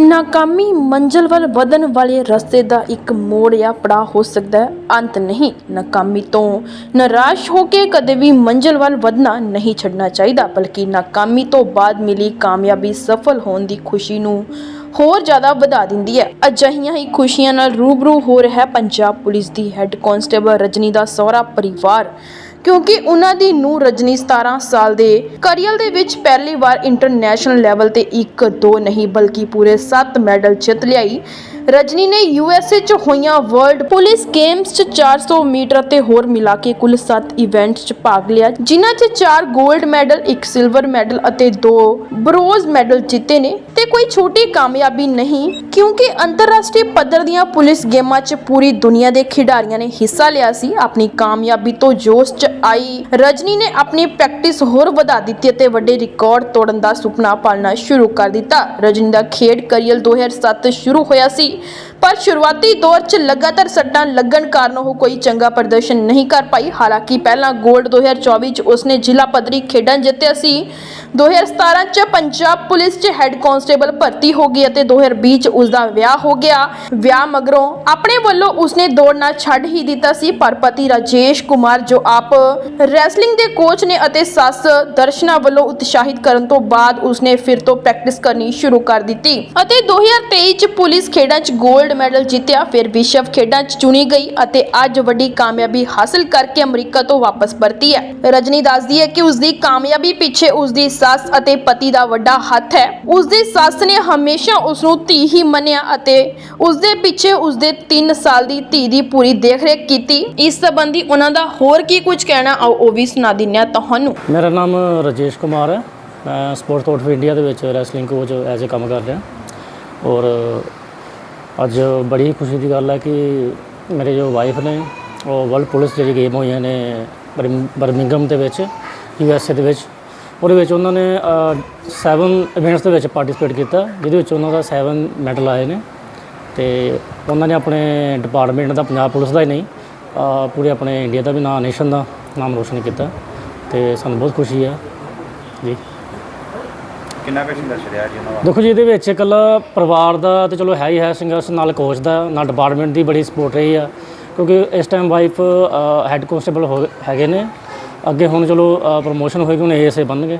ਨਾਕਾਮੀ ਮੰਜ਼ਲ ਵੱਲ ਵਧਣ ਵਾਲੇ ਰਸਤੇ ਦਾ ਇੱਕ ਮੋੜ ਜਾਂ ਪੜਾਅ ਹੋ ਸਕਦਾ ਹੈ। ਅੰਤ ਨਹੀਂ, ਨਾਕਾਮੀ ਤੋਂ ਨਿਰਾਸ਼ ਹੋ ਕੇ ਕਦੇ ਵੀ ਮੰਜ਼ਲ ਵੱਲ ਵਧਣਾ ਨਹੀਂ ਛੱਡਣਾ ਚਾਹੀਦਾ, ਬਲਕਿ ਨਾਕਾਮੀ ਤੋਂ ਬਾਅਦ ਮਿਲੀ ਕਾਮਯਾਬੀ ਸਫਲ ਹੋਣ ਦੀ ਖੁਸ਼ੀ ਨੂੰ ਹੋਰ ਜ਼ਿਆਦਾ ਵਧਾ ਦਿੰਦੀ ਹੈ। ਅਜਿਹੀਆਂ ਹੀ ਖੁਸ਼ੀਆਂ ਨਾਲ ਰੂਬਰੂ ਹੋ ਰਿਹਾ ਪੰਜਾਬ ਪੁਲਿਸ ਦੀ ਹੈੱਡ ਕਾਂਸਟੇਬਲ ਰਜਨੀ ਦਾ ਸਹੁਰਾ ਪਰਿਵਾਰ। ਕਿਉਂਕਿ ਉਹਨਾਂ ਦੀ ਨੂੰ ਰਜਨੀ 17 ਸਾਲ ਦੇ ਕਰੀਅਰ ਦੇ ਵਿੱਚ ਪਹਿਲੀ ਵਾਰ ਇੰਟਰਨੈਸ਼ਨਲ ਲੈਵਲ ਤੇ ਇੱਕ ਦੋ ਨਹੀਂ ਬਲਕਿ ਪੂਰੇ 7 ਮੈਡਲ ਜਿੱਤ ਲਿਆਈ। ਰਜਨੀ ਨੇ ਯੂਐਸਏ 'ਚ ਹੋਈਆਂ ਵਰਲਡ ਪੁਲਿਸ ਗੇਮਸ 'ਚ 400 ਮੀਟਰ ਅਤੇ ਹੋਰ ਮਿਲਾ ਕੇ ਕੁੱਲ 7 ਇਵੈਂਟਸ 'ਚ ਭਾਗ ਲਿਆ, ਜਿਨ੍ਹਾਂ 'ਚ 4 골ਡ ਮੈਡਲ ਇੱਕ ਸਿਲਵਰ ਮੈਡਲ ਅਤੇ 2 ਬ੍ਰੋਂਜ਼ ਮੈਡਲ ਜਿੱਤੇ ਨੇ। ਤੇ ਕੋਈ ਛੋਟੀ ਕਾਮਯਾਬੀ ਨਹੀਂ, ਕਿਉਂਕਿ ਅੰਤਰਰਾਸ਼ਟਰੀ ਪੱਧਰ ਦੀਆਂ ਪੁਲਿਸ ਗੇਮਾਂ 'ਚ ਪੂਰੀ ਦੁਨੀਆ ਦੇ ਖਿਡਾਰੀਆਂ ਨੇ ਹਿੱਸਾ ਲਿਆ ਸੀ। ਆਪਣੀ ਕਾਮਯਾਬੀ ਤੋਂ ਜੋਸ਼ 'ਚ ਆਈ, ਰਜਨੀ ਨੇ ਆਪਣੀ ਪ੍ਰੈਕਟਿਸ ਹੋਰ ਵਧਾ ਦਿੱਤੀ ਅਤੇ ਵੱਡੇ ਰਿਕਾਰਡ ਤੋੜਨ ਦਾ ਸੁਪਨਾ ਪਾਲਣਾ ਸ਼ੁਰੂ ਕਰ ਦਿੱਤਾ। ਰਜਨੀ ਦਾ ਖੇਡ ਕਰੀਅਰ 2007 ਸ਼ੁਰੂ ਹੋਇਆ ਸੀ। ਪਰ ਸ਼ੁਰੂਆਤੀ ਦੌਰ 'ਚ ਲਗਾਤਾਰ ਸੱਟਾਂ ਲੱਗਣ ਕਾਰਨ ਉਹ ਕੋਈ ਚੰਗਾ ਪ੍ਰਦਰਸ਼ਨ ਨਹੀਂ ਕਰ ਪਾਈ। ਹਾਲਾਂਕਿ ਪਹਿਲਾਂ 골ਡ 2024 'ਚ ਉਸਨੇ ਜ਼ਿਲ੍ਹਾ ਪੱਧਰੀ ਖੇਡਾਂ ਜਿੱਤਿਆ ਸੀ। 2017 'ਚ ਪੰਜਾਬ ਪੁਲਿਸ 'ਚ ਹੈੱਡ ਕਾਂਸਟੇਬਲ ਭਰਤੀ ਹੋ ਗਈ ਅਤੇ 2020 'ਚ ਉਸ ਦਾ ਵਿਆਹ ਹੋ ਗਿਆ। ਵਿਆਹ ਮਗਰੋਂ ਆਪਣੇ ਵੱਲੋਂ ਉਸਨੇ ਦੌੜਨਾ ਛੱਡ ਹੀ ਦਿੱਤਾ ਸੀ, ਪਰ ਪਤੀ ਰਾਜੇਸ਼ ਕੁਮਾਰ ਜੋ ਆਪ ਰੈਸਲਿੰਗ ਦੇ ਕੋਚ ਨੇ ਅਤੇ ਸੱਸ ਦਰਸ਼ਨਾ ਵੱਲੋਂ ਉਤਸ਼ਾਹਿਤ ਕਰਨ ਤੋਂ ਬਾਅਦ ਉਸਨੇ ਫਿਰ ਤੋਂ ਪ੍ਰੈਕਟਿਸ ਕਰਨੀ ਸ਼ੁਰੂ ਕਰ ਦਿੱਤੀ। ਅਤੇ 2023 ਚ ਪੁਲਿਸ ਖੇਡਾਂ 'ਚ 골ਡ ਮੈਡਲ ਜਿੱਤਿਆ, ਫਿਰ ਵਿਸ਼ਵ ਖੇਡਾਂ 'ਚ ਚੁਣੀ ਗਈ ਅਤੇ ਅੱਜ ਵੱਡੀ ਕਾਮਯਾਬੀ ਹਾਸਲ ਕਰਕੇ ਅਮਰੀਕਾ ਤੋਂ ਵਾਪਸ ਪਰਤੀ ਹੈ। ਰਜਨੀ ਦੱਸਦੀ ਹੈ ਕਿ ਉਸ ਦੀ ਕਾਮਯਾਬੀ ਪਿੱਛੇ ਉਸ ਦੀ ਸੱਸ ਅਤੇ ਪਤੀ ਦਾ ਵੱਡਾ ਹੱਥ ਹੈ। ਉਸ ਦੀ ਸੱਸ ਨੇ ਹਮੇਸ਼ਾ ਉਸ ਨੂੰ ਧੀ ਹੀ ਮੰਨਿਆ ਅਤੇ ਉਸ ਦੇ ਪਿੱਛੇ ਉਸ ਦੇ 3 ਸਾਲ ਦੀ ਧੀ ਦੀ ਪੂਰੀ ਦੇਖਰੇਖ ਕੀਤੀ। ਇਸ ਸੰਬੰਧੀ ਉਹਨਾਂ ਦਾ ਹੋਰ ਕੀ ਕੁਝ ਕਹਿਣਾ, ਆਓ ਉਹ ਵੀ ਸੁਣਾ ਦਿੰਦੇ ਹਾਂ ਤੁਹਾਨੂੰ। ਮੇਰਾ ਨਾਮ ਰਜੇਸ਼ ਕੁਮਾਰ ਹੈ। ਮੈਂ ਸਪੋਰਟਸ ਆਊਟ ਇੰਡੀਆ ਦੇ ਵਿੱਚ ਰੈਸਲਿੰਗ ਕੋਚ ਐਜ਼ ਅ ਕੰਮ ਕਰ ਰਿਹਾ ਔਰ ਅੱਜ ਬੜੀ ਖੁਸ਼ੀ ਦੀ ਗੱਲ ਹੈ ਕਿ ਮੇਰੇ ਜੋ ਵਾਈਫ ਨੇ, ਉਹ ਵਰਲਡ ਪੁਲਿਸ ਜਿਹੜੀ ਗੇਮ ਹੋਈਆਂ ਨੇ ਬਰਮ- ਬਰਮਿੰਗਮ ਦੇ ਵਿੱਚ, ਯੂ ਐਸ ਏ ਦੇ ਵਿੱਚ ਉਹਦੇ ਵਿੱਚ ਉਹਨਾਂ ਨੇ 7 ਇਵੈਂਟਸ ਦੇ ਵਿੱਚ ਪਾਰਟਿਸਿਪੇਟ ਕੀਤਾ ਜਿਹਦੇ ਵਿੱਚ ਉਹਨਾਂ ਦਾ 7 ਮੈਡਲ ਆਏ ਨੇ। ਤੇ ਉਹਨਾਂ ਨੇ ਆਪਣੇ ਡਿਪਾਰਟਮੈਂਟ ਦਾ ਪੰਜਾਬ ਪੁਲਿਸ ਦਾ ਹੀ ਨਹੀਂ ਪੂਰੇ ਆਪਣੇ ਇੰਡੀਆ ਦਾ ਵੀ ਨਾਂ ਨੇਸ਼ਨ ਦਾ ਨਾਮ ਰੋਸ਼ਨ ਕੀਤਾ। ਤੇ ਸਾਨੂੰ ਬਹੁਤ ਖੁਸ਼ੀ ਆ। ਜੀ। ਕਿੰਨਾ ਕੁ ਸੰਘਰਸ਼ ਰਿਹਾ ਜੀ ਉਹਨਾਂ ਦਾ? ਦੇਖੋ ਜੀ ਇਹਦੇ ਵਿੱਚ ਇਕੱਲਾ ਪਰਿਵਾਰ ਦਾ ਤੇ ਚਲੋ ਹੈ ਹੀ ਹੈ ਸੰਘਰਸ਼ ਨਾਲ ਕੋਚ ਦਾ ਨਾਲ ਡਿਪਾਰਟਮੈਂਟ ਦੀ ਬੜੀ ਸਪੋਰਟ ਰਹੀ ਆ। ਕਿਉਂਕਿ ਇਸ ਟਾਈਮ ਵਾਈਫ ਹੈੱਡ ਕਾਂਸਟੇਬਲ ਹੋ ਹੈਗੇ ਨੇ। ਅੱਗੇ ਹੁਣ ਚਲੋ ਪ੍ਰੋਮੋਸ਼ਨ ਹੋਏਗੀ, ਹੁਣ ਏਐਸਏ ਬਣਨਗੇ।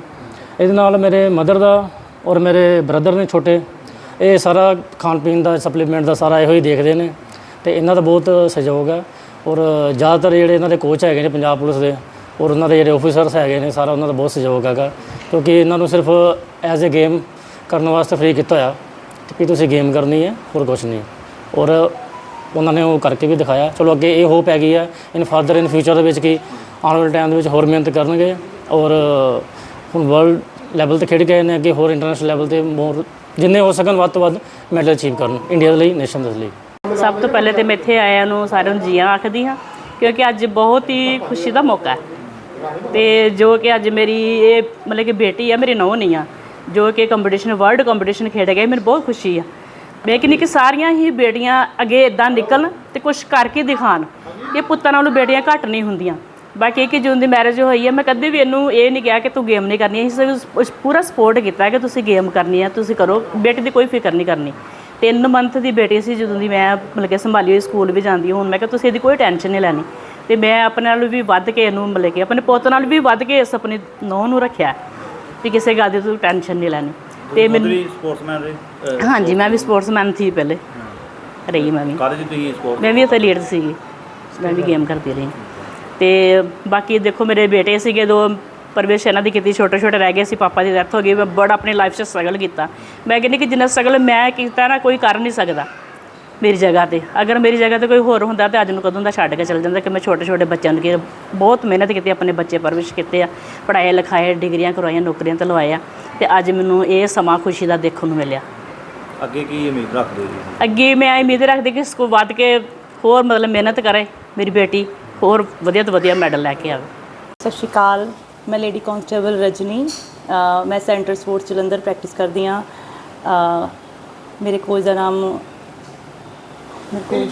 ਇਹਦੇ ਨਾਲ ਮੇਰੇ ਮਦਰ ਦਾ ਔਰ ਮੇਰੇ ਬ੍ਰਦਰ ਨੇ ਛੋਟੇ, ਇਹ ਸਾਰਾ ਖਾਣ ਪੀਣ ਦਾ ਸਪਲੀਮੈਂਟ ਦਾ ਸਾਰਾ ਇਹੋ ਹੀ ਦੇਖਦੇ ਨੇ। ਤੇ ਇਹਨਾਂ ਦਾ ਬਹੁਤ ਸਹਿਯੋਗ ਹੈ। ਔਰ ਜ਼ਿਆਦਾਤਰ ਜਿਹੜੇ ਇਹਨਾਂ ਦੇ ਕੋਚ ਹੈਗੇ ਨੇ ਪੰਜਾਬ ਪੁਲਿਸ ਦੇ, ਔਰ ਉਹਨਾਂ ਦੇ ਜਿਹੜੇ ਆਫੀਸਰਸ ਹੈਗੇ ਨੇ, ਸਾਰਾ ਉਹਨਾਂ ਦਾ ਬਹੁਤ ਸਹਿਯੋਗ ਹੈਗਾ। ਕਿਉਂਕਿ ਇਹਨਾਂ ਨੂੰ ਸਿਰਫ ਐਜ਼ ਅ ਗੇਮ ਕਰਨ ਵਾਸਤੇ ਫ੍ਰੀ ਕੀਤਾ ਹੋਇਆ ਕਿ ਤੁਸੀਂ ਗੇਮ ਕਰਨੀ ਹੈ, ਹੋਰ ਕੁਝ ਨਹੀਂ। ਔਰ ਉਹਨਾਂ ਨੇ ਉਹ ਕਰਕੇ ਵੀ ਦਿਖਾਇਆ। ਚਲੋ ਅੱਗੇ ਇਹ ਹੋਪ ਹੈਗੀ ਹੈ ਇਨ ਫਰਦਰ ਇਨ ਫਿਊਚਰ ਦੇ ਵਿੱਚ ਕਿ ਆਉਣ ਵਾਲੇ ਟਾਈਮ ਦੇ ਵਿੱਚ ਹੋਰ ਮਿਹਨਤ ਕਰਨਗੇ ਔਰ ਹੁਣ ਵਰਲਡ ਲੈਵਲ ਤੇ ਖੇਡ ਗਏ ਨੇ, ਅੱਗੇ ਹੋਰ ਇੰਟਰਨੈਸ਼ਨਲ ਲੈਵਲ ਤੇ ਮੋਰ ਜਿੰਨੇ ਹੋ ਸਕਣ, ਵੱਧ ਤੋਂ ਵੱਧ ਮੈਡਲ ਅਚੀਵ ਕਰਨ ਇੰਡੀਆ ਦੇ ਲਈ ਨੇਸ਼ਨ ਦੇ ਲਈ। ਸਭ ਤੋਂ ਪਹਿਲੇ ਤੇ ਮੈਂ ਇੱਥੇ ਆਇਆ ਨੂੰ ਸਾਰਿਆਂ ਨੂੰ ਜੀਆਂ ਆਖਦੀ ਹਾਂ, ਕਿਉਂਕਿ ਅੱਜ ਬਹੁਤ ਹੀ ਖੁਸ਼ੀ ਦਾ ਮੌਕਾ ਹੈ। ਤੇ ਜੋ ਕਿ ਅੱਜ ਮੇਰੀ ਇਹ ਮਤਲਬ ਕਿ ਬੇਟੀ ਆ, ਮੇਰੀ ਨੂੰਹ ਨਹੀਂ ਆ, ਜੋ ਕਿ ਕੰਪੀਟੀਸ਼ਨ ਵਰਲਡ ਕੰਪੀਟੀਸ਼ਨ ਖੇਡ ਗਏ ਮੈਨੂੰ ਬਹੁਤ ਖੁਸ਼ੀ ਆ। ਮੈਂ ਕਹਿੰਦੀ ਕਿ ਸਾਰੀਆਂ ਹੀ ਬੇਟੀਆਂ ਅੱਗੇ ਇਦਾਂ ਨਿਕਲਣ ਤੇ ਕੁਝ ਕਰਕੇ ਦਿਖਾਣ ਇਹ ਪੁੱਤਾਂ ਨਾਲੋਂ ਬੇਟੀਆਂ ਘੱਟ ਨਹੀਂ ਹੁੰਦੀਆਂ। ਬਾਕੀ ਕਿ ਜੂਨ ਦੀ ਮੈਰਿਜ ਹੋਈ ਹੈ ਮੈਂ ਕਦੇ ਵੀ ਇਹਨੂੰ ਇਹ ਨਹੀਂ ਕਿਹਾ ਕਿ ਤੂੰ ਗੇਮ ਨਹੀਂ ਕਰਨੀ। ਅਸੀਂ ਉਸ- ਪੂਰਾ ਸਪੋਰਟ ਕੀਤਾ ਕਿ ਤੁਸੀਂ ਗੇਮ ਕਰਨੀ ਹੈ ਤੁਸੀਂ ਕਰੋ। ਬੇਟੀ ਦੀ ਕੋਈ ਫਿਕਰ ਨਹੀਂ ਕਰਨੀ। ਤਿੰਨ ਮੰਥ ਦੀ ਬੇਟੀ ਸੀ ਜਦੋਂ ਦੀ ਮੈਂ ਮਤਲਬ ਕਿ ਸੰਭਾਲੀ ਹੋਈ ਸਕੂਲ ਵੀ ਜਾਂਦੀ। ਹੁਣ ਮੈਂ ਕਿਹਾ ਤੁਸੀਂ ਇਹਦੀ ਕੋਈ ਟੈਨਸ਼ਨ ਨਹੀਂ ਲੈਣੀ। ਤੇ ਮੈਂ ਆਪਣੇ ਨਾਲ ਵੀ ਵੱਧ ਕੇ ਇਹਨੂੰ ਮਤਲਬ ਕਿ ਆਪਣੇ ਪੁੱਤ ਨਾਲ ਵੀ ਵੱਧ ਕੇ ਇਸ ਆਪਣੀ ਨੂੰਹ ਨੂੰ ਰੱਖਿਆ ਵੀ ਕਿਸੇ ਗੱਲ ਦੀ ਤੂੰ ਟੈਨਸ਼ਨ ਨਹੀਂ ਲੈਣੀ। ਤੇ ਮੈਨੂੰ ਵੀ ਸਪੋਰਟਸਮੈਨ ਰਹੇ? ਹਾਂਜੀ ਮੈਂ ਵੀ ਸਪੋਰਟਸਮੈਨ ਸੀ ਪਹਿਲੇ। ਰਹੀ ਮੈਂ ਵੀ। ਚ ਤੁਸੀਂ ਸਪੋਰਟ ਮੈਂ ਵੀ ਉੱਥੇ ਲੀਡਰ ਸੀਗੀ। ਮੈਂ ਵੀ ਗੇਮ ਕਰਦੀ ਰਹੀ। ਤੇ ਬਾਕੀ ਦੇਖੋ ਮੇਰੇ ਬੇਟੇ ਸੀਗੇ ਦੋ ਪਰਵੇਸ਼ ਇਹਨਾਂ ਦੀ ਕੀਤੀ ਛੋਟੇ ਛੋਟੇ ਰਹਿ ਗਏ ਸੀ ਪਾਪਾ ਦੀ ਡੈਥ ਹੋ ਗਈ ਮੈਂ ਬੜਾ ਆਪਣੀ ਲਾਈਫ 'ਚ ਸਟਰਗਲ ਕੀਤਾ। ਮੈਂ ਕਹਿੰਦੀ ਕਿ ਜਿੰਨਾ ਸਟਰਗਲ ਮੈਂ ਕੀਤਾ ਨਾ ਕੋਈ ਕਰ ਨਹੀਂ ਸਕਦਾ ਮੇਰੀ ਜਗ੍ਹਾ ਤੇ। ਅਗਰ ਮੇਰੀ ਜਗ੍ਹਾ ਤੇ ਕੋਈ ਹੋਰ ਹੁੰਦਾ ਤੇ ਅੱਜ ਨੂੰ ਕਦੋਂ ਦਾ ਛੱਡ ਕੇ ਚਲ ਜਾਂਦਾ ਕਿ ਮੈਂ ਛੋਟੇ ਛੋਟੇ ਬੱਚਿਆਂ ਨੂੰ ਕਿ ਬਹੁਤ ਮਿਹਨਤ ਕੀਤੀ ਆਪਣੇ ਬੱਚੇ ਪਰਵਿਸ਼ ਕੀਤੇ ਆ ਪੜ੍ਹਾਏ ਲਿਖਾਏ ਡਿਗਰੀਆਂ ਕਰਵਾਈਆਂ ਨੌਕਰੀਆਂ ਤੇ ਲਵਾਏ ਆ ਤੇ ਅੱਜ ਮੈਨੂੰ ਇਹ ਸਮਾਂ ਖੁਸ਼ੀ ਦਾ ਦੇਖਣ ਨੂੰ ਮਿਲਿਆ। ਅੱਗੇ ਕੀ ਉਮੀਦ ਰੱਖਦੇ ਹੋ ਜੀ? ਅੱਗੇ ਮੈਂ ਇਹ ਉਮੀਦ ਰੱਖਦੀ ਕਿ ਸਕੂਲ ਵੱਧ ਕੇ ਹੋਰ ਮਤਲਬ ਮਿਹਨਤ ਕਰੇ ਮੇਰੀ ਬੇਟੀ। ਹੋਰ ਵਧੀਆ ਤੋਂ ਵਧੀਆ ਮੈਡਲ ਲੈ ਕੇ ਆਵੇ। ਸਤਿ ਸ਼੍ਰੀ ਅਕਾਲ ਮੈਂ ਲੇਡੀ ਕਾਂਸਟੇਬਲ ਰਜਨੀ ਮੈਂ ਸੈਂਟਰ ਸਪੋਰਟਸ ਜਲੰਧਰ ਪ੍ਰੈਕਟਿਸ ਕਰਦੀ ਹਾਂ। ਅ, ਮੇਰੇ ਕੋਚ ਦਾ ਨਾਮ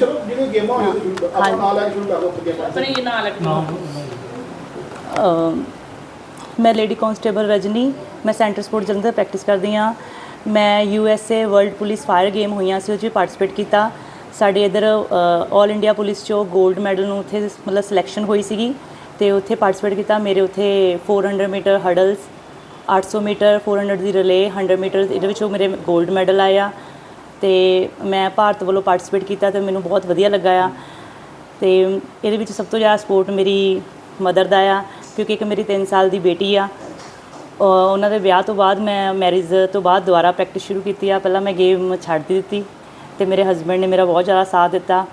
ਚਲੋ ਜਿਵੇਂ ਗੇਮਾਂ ਹੋਈਆਂ ਸੀ ਸ਼ੁਰੂ ਆਪਣਾ ਨਾਲ ਲੈ ਕੇ ਸ਼ੁਰੂ ਕਰ ਦੋ ਗੇਮਾਂ ਆਪਣੀ ਨਾਲ ਅ, ਮੈਂ ਲੇਡੀ ਕਾਂਸਟੇਬਲ ਰਜਨੀ ਮੈਂ ਸੈਂਟਰ ਸਪੋਰਟ ਜਲੰਧਰ ਪ੍ਰੈਕਟਿਸ ਕਰਦੀ ਹਾਂ। ਮੈਂ U S A world police fire game ਹੋਈਆਂ ਸੀ ਉਹ 'ਚ ਪਾਰਟਿਸਿਪੇਟ ਕੀਤਾ। ਸਾਡੇ ਇਧਰ 올 ਇੰਡੀਆ ਪੁਲਿਸ ਚੋਂ 골ਡ ਮੈਡਲ ਨੂੰ ਉੱਥੇ ਮਤਲਬ ਸਿਲੈਕਸ਼ਨ ਹੋਈ ਸੀਗੀ ਤੇ ਉੱਥੇ ਪਾਰਟਿਸਿਪੇਟ ਕੀਤਾ। ਮੇਰੇ ਉੱਥੇ 400 ਮੀਟਰ ਹਰਡਲਸ 800 ਮੀਟਰ 400 ਦੀ ਰਿਲੇ 100 ਮੀਟਰ ਇਹਦੇ ਵਿੱਚੋਂ ਮੇਰੇ 골ਡ ਮੈਡਲ ਆਇਆ ਤੇ ਮੈਂ ਭਾਰਤ ਵੱਲੋਂ ਪਾਰਟਿਸਿਪੇਟ ਕੀਤਾ ਤੇ ਮੈਨੂੰ ਬਹੁਤ ਵਧੀਆ ਲੱਗਾ ਆ। ਤੇ ਇਹਦੇ ਵਿੱਚ ਸਭ ਤੋਂ ਜ਼ਿਆਦਾ ਸਪੋਰਟ ਮੇਰੀ ਮਦਰ ਦਾ ਆ, ਕਿਉਂਕਿ ਇੱਕ ਮੇਰੀ 3 ਸਾਲ ਦੀ ਬੇਟੀ ਆ। ਉਹਨਾਂ ਦੇ ਵਿਆਹ ਤੋਂ ਬਾਅਦ ਮੈਂ ਮੈਰਿਜ ਤੋਂ ਬਾਅਦ ਦੁਬਾਰਾ ਪ੍ਰੈਕਟਿਸ ਸ਼ੁਰੂ ਕੀਤੀ ਆ। ਪਹਿਲਾਂ ਮੈਂ ਗੇਮ ਛੱਡ ਦਿੱਤੀ। ਤੇ ਮੇਰੇ ਹਸਬੰਡ ਨੇ ਮੇਰਾ ਬਹੁਤ ਜ਼ਿਆਦਾ ਸਾਥ ਦਿੱਤਾ।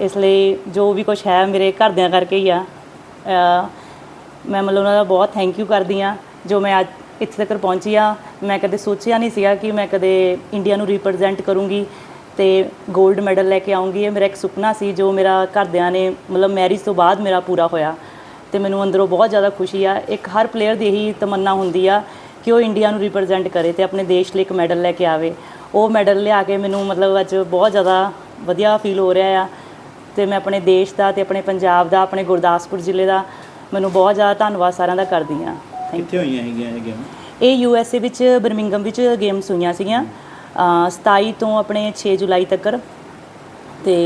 ਇਸ ਲਈ ਜੋ ਵੀ ਕੁਝ ਹੈ ਮੇਰੇ ਘਰਦਿਆਂ ਕਰਕੇ ਹੀ ਆ। ਮੈਂ ਮਤਲਬ ਉਹਨਾਂ ਦਾ ਬਹੁਤ ਥੈਂਕ ਯੂ ਕਰਦੀ ਆ ਜੋ ਮੈਂ ਅੱਜ ਇੱਥੇ ਤੱਕ ਪਹੁੰਚੀ ਆ ਮੈਂ ਕਦੇ ਸੋਚਿਆ ਨਹੀਂ ਸੀਗਾ ਕਿ ਮੈਂ ਕਦੇ ਇੰਡੀਆ ਨੂੰ ਰਿਪਰੈਜ਼ੈਂਟ ਕਰੂੰਗੀ ਤੇ 골ਡ ਮੈਡਲ ਲੈ ਕੇ ਆਉਂਗੀ ਇਹ ਮੇਰਾ ਇੱਕ ਸੁਪਨਾ ਸੀ ਜੋ ਮੇਰਾ ਘਰਦਿਆਂ ਨੇ ਮਤਲਬ ਮੈਰਿਜ ਤੋਂ ਬਾਅਦ ਮੇਰਾ ਪੂਰਾ ਹੋਇਆ। ਤੇ ਮੈਨੂੰ ਅੰਦਰੋਂ ਬਹੁਤ ਜ਼ਿਆਦਾ ਖੁਸ਼ੀ ਆ। ਇੱਕ ਹਰ ਪਲੇਅਰ ਦੀ ਇਹੀ ਤਮੰਨਾ ਹੁੰਦੀ ਆ ਕਿ ਉਹ ਇੰਡੀਆ ਨੂੰ ਰਿਪਰੈਜ਼ੈਂਟ ਕਰੇ ਤੇ ਆਪਣੇ ਦੇਸ਼ ਲਈ ਇੱਕ ਮੈਡਲ ਲੈ ਕੇ ਆਵੇ। ਉਹ ਮੈਡਲ ਲਿਆ ਕੇ ਮੈਨੂੰ ਮਤਲਬ ਅੱਜ ਬਹੁਤ ਜ਼ਿਆਦਾ ਵਧੀਆ ਫੀਲ ਹੋ ਰਿਹਾ ਆ। ਤੇ ਮੈਂ ਆਪਣੇ ਦੇਸ਼ ਦਾ ਤੇ ਆਪਣੇ ਪੰਜਾਬ ਦਾ ਆਪਣੇ ਗੁਰਦਾਸਪੁਰ ਜ਼ਿਲ੍ਹੇ ਦਾ ਮੈਨੂੰ ਬਹੁਤ ਜ਼ਿਆਦਾ ਧੰਨਵਾਦ ਸਾਰਿਆਂ ਦਾ ਕਰਦੀ ਆ ਕਿੱਥੇ ਹੋਈਆਂ ਹੈਗੀਆਂ ਇਹ ਗੇਮ? ਇਹ ਯੂ ਐਸ ਏ ਵਿੱਚ ਬਰਮਿੰਗਮ ਵਿੱਚ ਗੇਮਸ ਹੋਈਆਂ ਸੀਗੀਆਂ। ਅ, 27 ਤੋਂ ਆਪਣੇ 6 ਜੁਲਾਈ ਤੱਕ ਤੇ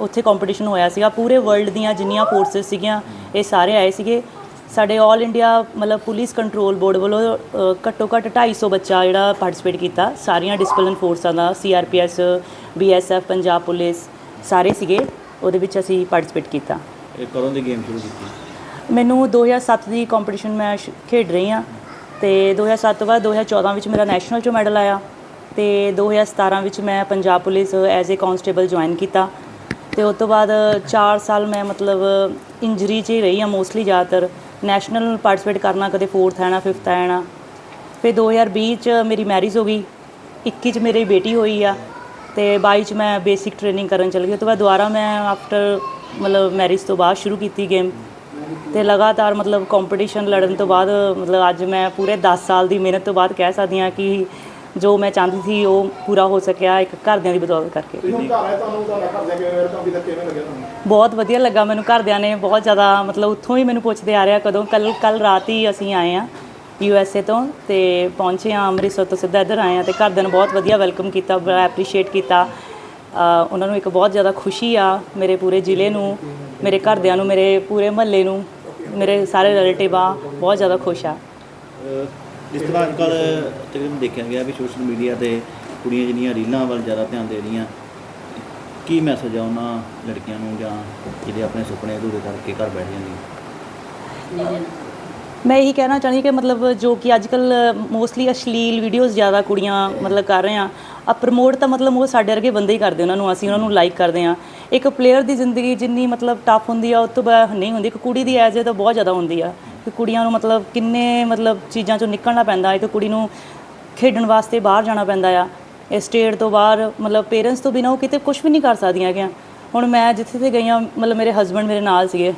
ਉੱਥੇ ਕੰਪੀਟੀਸ਼ਨ ਹੋਇਆ ਸੀਗਾ। ਪੂਰੇ ਵਰਲਡ ਦੀਆਂ ਜਿੰਨੀਆਂ ਫੋਰਸਸ ਸੀਗੀਆਂ ਇਹ ਸਾਰੇ ਆਏ ਸੀਗੇ। ਸਾਡੇ 올 ਇੰਡੀਆ ਮਤਲਬ ਪੁਲਿਸ ਕੰਟਰੋਲ ਬੋਰਡ ਵੱਲੋਂ ਅ, ਘੱਟੋ ਘੱਟ 250 ਬੱਚਾ ਜਿਹੜਾ ਪਾਰਟਿਸਿਪੇਟ ਕੀਤਾ। ਸਾਰੀਆਂ ਡਿਸਪਲਿਨ ਫੋਰਸਾਂ ਦਾ ਸੀਆਰਪੀਐਸ ਬੀਐਸਐਫ ਪੰਜਾਬ ਪੁਲਿਸ ਸਾਰੇ ਸੀਗੇ। ਉਹਦੇ ਵਿੱਚ ਅਸੀਂ ਪਾਰਟਿਸਿਪੇਟ ਕੀਤਾ। ਇਹ ਕਦੋਂ ਦੀ ਗੇਮ ਸ਼ੁਰੂ ਕੀਤੀ? ਮੈਨੂੰ 2007 ਦੀ ਕੰਪੀਟੀਸ਼ਨ ਮੈਂ ਸ਼- ਖੇਡ ਰਹੀ ਹਾਂ। ਤੇ 2007 ਤੋਂ ਬਾਅਦ 2014 ਵਿੱਚ ਮੇਰਾ ਨੈਸ਼ਨਲ ਚੋਂ ਮੈਡਲ ਆਇਆ। ਤੇ 2017 ਵਿੱਚ ਮੈਂ Punjab police as a constable join ਕੀਤਾ। ਤੇ ਉਸ ਤੋਂ ਬਾਅਦ 4 ਸਾਲ ਮੈਂ ਮਤਲਬ ਇੰਜਰੀ 'ਚ ਹੀ ਰਹੀ ਹਾਂ ਮੋਸਟਲੀ ਜ਼ਿਆਦਾਤਰ। ਨੈਸ਼ਨਲ ਪਾਰਟਿਸਿਪੇਟ ਕਰਨਾ, ਕਦੇ 4th ਆਣਾ 5th ਆਣਾ। ਫਿਰ 2020 ਚ ਮੇਰੀ ਮੈਰਿਜ ਹੋ ਗਈ 21 ਚ ਮੇਰੀ ਬੇਟੀ ਹੋਈ ਆ, ਤੇ 22 ਚ ਮੈਂ ਬੇਸਿਕ ਟ੍ਰੇਨਿੰਗ ਕਰਨ ਚਲੀ। ਗਈ ਉਸ ਤੋਂ ਬਾਅਦ ਦੁਬਾਰਾ ਮੈਂ ਆਫਟਰ ਮਤਲਬ ਮੈਰਿਜ ਤੋਂ ਬਾਅਦ ਸ਼ੁਰੂ ਕੀਤੀ ਗੇਮ ਤੇ ਲਗਾਤਾਰ ਮਤਲਬ ਕੰਪੀਟੀਸ਼ਨ ਲੜਨ ਤੋਂ ਬਾਅਦ ਮਤਲਬ ਅੱਜ ਮੈਂ ਪੂਰੇ 10 ਸਾਲ ਦੀ ਮਿਹਨਤ ਤੋਂ ਬਾਅਦ ਕਹਿ ਸਕਦੀ ਹਾਂ ਕਿ ਜੋ ਮੈਂ ਚਾਹੁੰਦੀ ਸੀ ਉਹ ਪੂਰਾ ਹੋ ਸਕਿਆ ਇੱਕ ਘਰਦਿਆਂ ਦੀ ਬਦੌਲਤ ਕਰਕੇ। ਤੁਸੀਂ ਹੁਣ ਘਰ ਆਏ ਤੁਹਾਨੂੰ ਤੁਹਾਡਾ ਘਰ ਜਾ ਕੇ ਵੈਲਕਮ ਵੀ ਤਾਂ ਕਿਵੇਂ ਲੱਗਿਆ ਤੁਹਾਨੂੰ? ਬਹੁਤ ਵਧੀਆ ਲੱਗਾ ਮੈਨੂੰ ਘਰਦਿਆਂ ਨੇ ਬਹੁਤ ਜ਼ਿਆਦਾ ਮਤਲਬ ਉੱਥੋਂ ਹੀ ਮੈਨੂੰ ਪੁੱਛਦੇ ਆ ਰਿਹਾ ਕਦੋਂ ਕੱਲ ਕੱਲ ਰਾਤ ਹੀ ਅਸੀਂ ਆਏ ਆ ਯੂ ਐਸ ਏ ਤੋਂ ਤੇ ਪਹੁੰਚੇ ਆ ਅੰਮ੍ਰਿਤਸਰ ਤੋਂ ਸਿੱਧਾ ਇੱਧਰ ਆਏ ਆ ਤੇ ਘਰਦਿਆਂ ਨੇ ਬਹੁਤ ਵਧੀਆ ਵੈਲਕਮ ਕੀਤਾ ਬੜਾ ਐਪਰੀਸ਼ੀਏਟ ਕੀਤਾ। ਅ, ਉਹਨਾਂ ਨੂੰ ਇੱਕ ਬਹੁਤ ਜ਼ਿਆਦਾ ਖੁਸ਼ੀ ਆ ਮੇਰੇ ਪੂਰੇ ਜ਼ਿਲ੍ਹੇ ਨੂੰ ਮੇਰੇ ਘਰਦਿਆਂ ਨੂੰ ਮੇਰੇ ਪੂਰੇ ਮਹੱਲੇ ਨੂੰ ਮੇਰੇ ਸਾਰੇ ਰਿਲੇਟਿਵ ਆ ਬਹੁਤ ਜ਼ਿਆਦਾ ਖੁਸ਼ ਆ। ਜਿਸ ਤਰ੍ਹਾਂ ਅੱਜ ਕੱਲ ਤਕਰੀਬਨ ਦੇਖਿਆ ਗਿਆ ਵੀ ਸੋਸ਼ਲ ਮੀਡੀਆ ਤੇ ਕੁੜੀਆਂ ਜਿਹੜੀਆਂ ਰੀਲਾਂ ਵੱਲ ਜ਼ਿਆਦਾ ਧਿਆਨ ਦੇ ਰਹੀਆਂ, ਕੀ ਮੈਸੇਜ ਆ ਉਹਨਾਂ ਲੜਕੀਆਂ ਨੂੰ ਜਾਂ ਜਿਹੜੇ ਆਪਣੇ ਸੁਪਨੇ ਅਧੂਰੇ ਕਰਕੇ ਘਰ ਬੈਠ ਜਾਂਦੀਆਂ? ਮੈਂ ਇਹੀ ਕਹਿਣਾ ਚਾਹੁੰਦੀ ਕਿ ਮਤਲਬ ਜੋ ਕਿ ਅੱਜ ਕੱਲ ਮੋਸਟਲੀ ਅਸ਼ਲੀਲ ਵੀਡੀਓਜ਼ ਜ਼ਿਆਦਾ ਕੁੜੀਆਂ ਮਤਲਬ ਕਰ ਰਹੇ ਆ ਆ ਪ੍ਰਮੋਟ ਤਾਂ ਮਤਲਬ ਉਹ ਸਾਡੇ ਵਰਗੇ ਬੰਦੇ ਹੀ ਕਰਦੇ ਉਹਨਾਂ ਨੂੰ, ਅਸੀਂ ਉਹਨਾਂ ਨੂੰ ਲਾਈਕ ਕਰਦੇ ਆ ਇੱਕ ਪਲੇਅਰ ਦੀ ਜ਼ਿੰਦਗੀ ਜਿੰਨੀ ਮਤਲਬ ਟਫ ਹੁੰਦੀ ਆ, ਉਹ ਤੋਂ ਬਾਅਦ ਨਹੀਂ ਹੁੰਦੀ, ਇੱਕ ਕੁੜੀ ਦੀ ਐਜ ਤਾਂ ਬਹੁਤ ਜ਼ਿਆਦਾ ਹੁੰਦੀ ਆ। ਕਿ ਕੁੜੀਆਂ ਨੂੰ ਮਤਲਬ ਕਿੰਨੇ ਮਤਲਬ ਚੀਜ਼ਾਂ ਚੋਂ ਨਿਕਲਣਾ ਪੈਂਦਾ, ਇੱਕ ਕੁੜੀ ਨੂੰ ਖੇਡਣ ਵਾਸਤੇ ਬਾਹਰ ਜਾਣਾ ਪੈਂਦਾ ਆ। ਇਹ ਸਟੇਟ ਤੋਂ ਬਾਹਰ ਮਤਲਬ ਪੇਰੈਂਟਸ ਤੋਂ ਬਿਨਾਂ ਉਹ ਕਿਤੇ ਕੁਝ ਵੀ ਨਹੀਂ ਕਰ ਸਕਦੀਆਂ ਹੈਗੀਆਂ। ਹੁਣ ਮੈਂ ਜਿੱਥੇ ਤੇ ਗਈ ਹਾਂ, ਮਤਲਬ ਮੇਰੇ ਹਸਬੰਡ ਮੇਰੇ ਨਾਲ ਸੀਗੇ।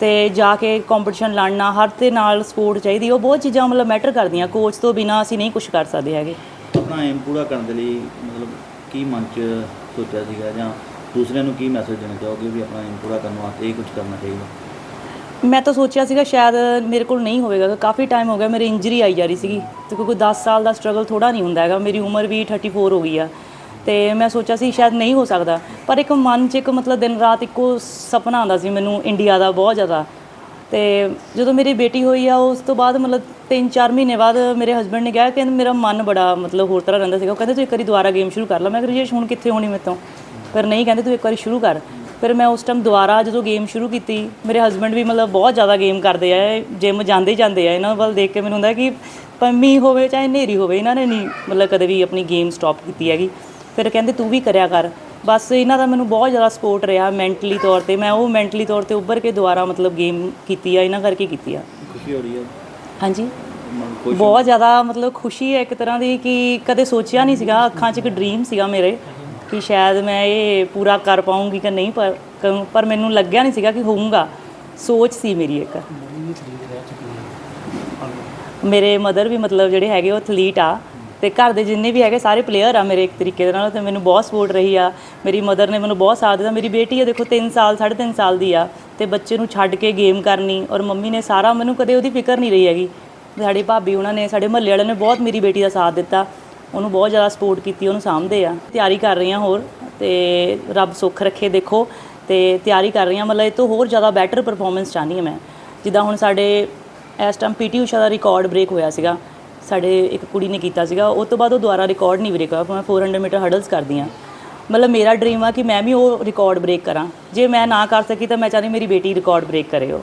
ਤੇ ਜਾ ਕੇ ਕੰਪੀਟੀਸ਼ਨ ਲੜਨਾ, ਹਰ ਤੇ ਨਾਲ ਸਪੋਰਟ ਚਾਹੀਦੀ, ਉਹ ਬਹੁਤ ਚੀਜ਼ਾਂ ਮਤਲਬ ਮੈਟਰ ਕਰਦੀਆਂ। ਕੋਚ ਤੋਂ ਬਿਨਾਂ ਅਸੀਂ ਨਹੀਂ ਕੁਝ ਕਰ ਸਕਦੇ ਹੈਗੇ। ਆਪਣਾ ਏਮ ਪੂਰਾ ਕਰਨ ਦੇ ਲਈ ਮਤਲਬ ਕੀ ਮਨ ਚ ਸੋਚਿਆ ਸੀਗਾ ਜਾਂ ਦੂਸਰਿਆਂ ਨੂੰ ਕੀ ਮੈਸੇਜ ਦੇਣਾ ਚਾਹੋਗੇ ਵੀ ਆਪਣਾ ਏਮ ਪੂਰਾ ਕਰਨ ਵਾਸਤੇ ਇਹ ਕੁਝ ਕਰਨਾ ਚਾਹੀਦਾ? ਮੈਂ ਤਾਂ ਸੋਚਿਆ ਸੀਗਾ ਸ਼ਾਇਦ ਮੇਰੇ ਕੋਲ ਨਹੀਂ ਹੋਵੇਗਾ ਕਾਫੀ ਟਾਈਮ ਹੋ ਗਿਆ ਮੇਰੀ ਇੰਜਰੀ ਆਈ ਜਾ ਰਹੀ ਸੀਗੀ। ਤੇ ਕਿਉਂਕਿ 10 ਸਾਲ ਦਾ ਸਟਰਗਲ ਥੋੜਾ ਨਹੀਂ ਹੁੰਦਾ ਹੈਗਾ, ਮੇਰੀ ਉਮਰ ਵੀ 34 ਹੋ ਗਈ ਆ। ਤੇ ਮੈਂ ਸੋਚਿਆ ਸੀ ਸ਼ਾਇਦ ਨਹੀਂ ਹੋ ਸਕਦਾ, ਪਰ ਇੱਕ ਮਨ 'ਚ ਇੱਕ ਮਤਲਬ ਦਿਨ ਰਾਤ ਇੱਕੋ ਸੁਪਨਾ ਆਉਂਦਾ ਸੀ ਮੈਨੂੰ ਇੰਡੀਆ ਦਾ ਬਹੁਤ ਜ਼ਿਆਦਾ। ਤੇ ਜਦੋਂ ਮੇਰੀ ਬੇਟੀ ਹੋਈ ਆ, ਉਸ ਤੋਂ ਬਾਅਦ ਮਤਲਬ 3-4 ਮਹੀਨੇ ਬਾਅਦ ਮੇਰੇ ਹਸਬੰਡ ਨੇ ਕਿਹਾ ਕਿ ਮੇਰਾ ਮਨ ਬੜਾ ਮਤਲਬ ਹੋਰ ਤਰ੍ਹਾਂ ਰਹਿੰਦਾ ਸੀਗਾ। ਉਹ ਕਹਿੰਦੇ, ਤੂੰ ਇੱਕ ਵਾਰੀ ਦੁਬਾਰਾ ਗੇਮ ਸ਼ੁਰੂ ਕਰ ਲੈ। ਮੈਂ ਕਿਹਾ, ਰਜੇਸ਼, ਹੁਣ ਕਿੱਥੇ ਹੋਣੀ ਮੇਰੇ ਤੋਂ? ਪਰ ਨਹੀਂ, ਕਹਿੰਦੇ, ਤੂੰ ਇੱਕ ਵਾਰੀ ਸ਼ੁਰੂ ਕਰ। ਫਿਰ ਮੈਂ ਉਸ ਟਾਈਮ ਦੁਬਾਰਾ ਜਦੋਂ ਗੇਮ ਸ਼ੁਰੂ ਕੀਤੀ ਮੇਰੇ ਹਸਬੰਡ ਵੀ ਮਤਲਬ ਬਹੁਤ ਜ਼ਿਆਦਾ ਗੇਮ ਕਰਦੇ ਆ ਜਿਮ ਜਾਂਦੇ ਜਾਂਦੇ ਆ ਇਹਨਾਂ ਵੱਲ ਦੇਖ ਕੇ ਮੈਨੂੰ ਹੁੰਦਾ ਕਿ ਪੰਮੀ ਹੋਵੇ ਚਾਹੇ ਹਨੇਰੀ ਹੋਵੇ ਇਹਨਾਂ ਨੇ ਨਹੀਂ ਮਤਲਬ ਕਦੇ ਵੀ ਆਪਣੀ ਗੇਮ ਸਟਾਪ ਕੀਤੀ ਹੈਗੀ। ਫਿਰ ਕਹਿੰਦੇ ਤੂੰ ਵੀ ਕਰਿਆ ਕਰ। ਬਸ ਇਹਨਾਂ ਦਾ ਮੈਨੂੰ ਬਹੁਤ ਜ਼ਿਆਦਾ ਸਪੋਰਟ ਰਿਹਾ ਮੈਂਟਲੀ ਤੌਰ ਤੇ ਮੈਂ ਉਹ ਮੈਂਟਲੀ ਤੌਰ ਤੇ ਉੱਭਰ ਕੇ ਦੁਬਾਰਾ ਮਤਲਬ ਗੇਮ ਕੀਤੀ ਆ ਇਹਨਾਂ ਕਰਕੇ ਕੀਤੀ ਆ। ਖੁਸ਼ੀ ਹੋ ਰਹੀ ਹੈ ਹਾਂਜੀ। ਬਹੁਤ ਜ਼ਿਆਦਾ ਮਤਲਬ ਖੁਸ਼ੀ ਹੈ ਇੱਕ ਤਰ੍ਹਾਂ ਦੀ ਕਿ ਕਦੇ ਸੋਚਿਆ ਨਹੀਂ ਸੀਗਾ ਅੱਖਾਂ 'ਚ ਇੱਕ ਡ੍ਰੀਮ ਸੀਗਾ ਮੇਰੇ। ਕਿ ਸ਼ਾਇਦ ਮੈਂ ਇਹ ਪੂਰਾ ਕਰ ਪਾਉਂਗੀ ਕਿ ਨਹੀਂ ਪਰ ਕਰੂੰ- ਪਰ ਮੈਨੂੰ ਲੱਗਿਆ ਨਹੀਂ ਸੀਗਾ ਕਿ ਹੋਊਗਾ। ਸੋਚ ਸੀ ਮੇਰੀ ਇੱਕ। ਮੇਰੇ ਮਦਰ ਵੀ ਮਤਲਬ ਜਿਹੜੇ ਹੈਗੇ ਉਹ ਐਥਲੀਟ ਆ ਤੇ ਘਰ ਦੇ ਜਿੰਨੇ ਵੀ ਹੈਗੇ ਸਾਰੇ ਪਲੇਅਰ ਆ ਮੇਰੇ ਇੱਕ ਤਰੀਕੇ ਦੇ ਨਾਲ, ਤੇ ਮੈਨੂੰ ਬਹੁਤ ਸਪੋਰਟ ਰਹੀ ਆ। ਮੇਰੀ ਮਦਰ ਨੇ ਮੈਨੂੰ ਬਹੁਤ ਸਾਥ ਦਿੱਤਾ। ਮੇਰੀ ਬੇਟੀ ਆ, ਦੇਖੋ 3 ਸਾਲ 3.5 ਸਾਲ ਦੀ ਆ ਤੇ ਬੱਚੇ ਨੂੰ ਛੱਡ ਕੇ ਗੇਮ ਕਰਨੀ ਔਰ ਮੰਮੀ ਨੇ ਸਾਰਾ ਮੈਨੂੰ ਕਦੇ ਉਹਦੀ ਫਿਕਰ ਨਹੀਂ ਰਹੀ ਹੈਗੀ। ਸਾਡੇ ਭਾਬੀ ਉਹਨਾਂ ਨੇ, ਸਾਡੇ ਮਹੱਲੇ ਵਾਲਿਆਂ ਨੇ ਬਹੁਤ ਮੇਰੀ ਬੇਟੀ ਦਾ ਸਾਥ ਦਿੱਤਾ। ਉਹਨੂੰ ਬਹੁਤ ਜ਼ਿਆਦਾ ਸਪੋਰਟ ਕੀਤੀ, ਉਹਨੂੰ ਸਾਂਭਦੇ ਆ। ਤਿਆਰੀ ਕਰ ਰਹੀ ਹਾਂ ਹੋਰ ਤੇ ਰੱਬ ਸੁੱਖ ਰੱਖੇ ਦੇਖੋ ਤੇ ਤਿਆਰੀ ਕਰ ਰਹੀ ਹਾਂ ਮਤਲਬ ਇਹ ਤੋਂ ਹੋਰ ਜ਼ਿਆਦਾ ਬੈਟਰ ਪਰਫਾਰਮੈਂਸ ਚਾਹਨੀ ਹਾਂ ਮੈਂ। ਜਿੱਦਾਂ ਹੁਣ ਸਾਡੇ ਇਸ ਟਾਈਮ ਪੀਟੀ ਊਸ਼ਾ ਦਾ ਰਿਕਾਰਡ ਬ੍ਰੇਕ ਹੋਇਆ ਸੀਗਾ। ਸਾਡੇ ਇੱਕ ਕੁੜੀ ਨੇ ਕੀਤਾ ਸੀਗਾ। ਉਸ ਤੋਂ ਬਾਅਦ ਉਹ ਦੁਬਾਰਾ ਰਿਕਾਰਡ ਨਹੀਂ ਬ੍ਰੇਕ ਹੋਇਆ। ਮੈਂ 400 ਮੀਟਰ ਹਰਡਲਸ ਕਰਦੀ ਹਾਂ। ਮਤਲਬ ਮੇਰਾ ਡ੍ਰੀਮ ਆ ਕਿ ਮੈਂ ਵੀ ਉਹ ਰਿਕਾਰਡ ਬ੍ਰੇਕ ਕਰਾਂ। ਜੇ ਮੈਂ ਨਾ ਕਰ ਸਕੀ ਤਾਂ ਮੈਂ ਚਾਹੁੰਦੀ ਮੇਰੀ ਬੇਟੀ ਰਿਕਾਰਡ ਬ੍ਰੇਕ ਕਰੇ ਉਹ।